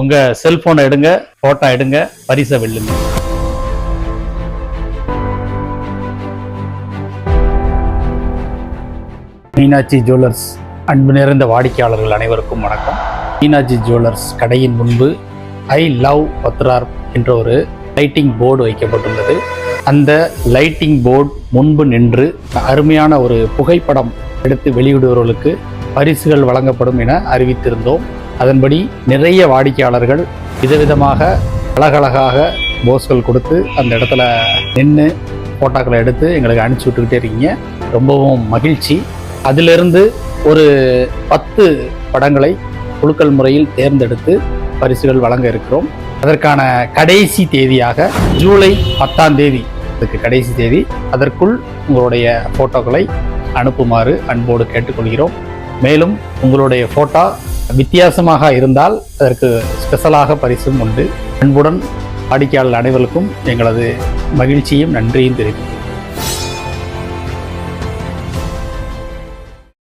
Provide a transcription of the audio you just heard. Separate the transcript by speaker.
Speaker 1: உங்க செல்போனை எடுங்க போட்டோ எடுங்க பரிசை வெல்லுங்க. மீனாட்சி ஜுவல்லர்ஸ் அன்பு நிறைந்த வாடிக்கையாளர்கள் அனைவருக்கும் வணக்கம். மீனாட்சி ஜுவல்லர்ஸ் கடையின் முன்பு ஐ லவ் பத்ரார் என்ற ஒரு லைட்டிங் போர்டு வைக்கப்பட்டுள்ளது. அந்த லைட்டிங் போர்டு முன்பு நின்று அருமையான ஒரு புகைப்படம் எடுத்து வெளியிடுபவர்களுக்கு பரிசுகள் வழங்கப்படும் என அறிவித்திருந்தோம். அதன்படி நிறைய வாடிக்கையாளர்கள் விதவிதமாக அழகழகாக போஸ்கள் கொடுத்து அந்த இடத்துல நின்று ஃபோட்டோக்களை எடுத்து எங்களுக்கு அனுப்பிச்சி விட்டுக்கிட்டே இருக்கீங்க. ரொம்பவும் மகிழ்ச்சி. அதிலிருந்து ஒரு பத்து படங்களை குழுக்கள் முறையில் தேர்ந்தெடுத்து பரிசுகள் வழங்க இருக்கிறோம். அதற்கான கடைசி தேதியாக ஜூலை பத்தாம் தேதி அதுக்கு கடைசி தேதி அதற்குள் உங்களுடைய ஃபோட்டோக்களை அனுப்புமாறு அன்போடு கேட்டுக்கொள்கிறோம். மேலும் உங்களுடைய ஃபோட்டோ வித்தியாசமாக இருந்தால் அதற்கு ஸ்பெஷலாக பரிசும் உண்டு. அன்புடன் வாடிக்கையாளர் அனைவருக்கும் எங்களது மகிழ்ச்சியும் நன்றியும் தெரிவிக்கிறேன்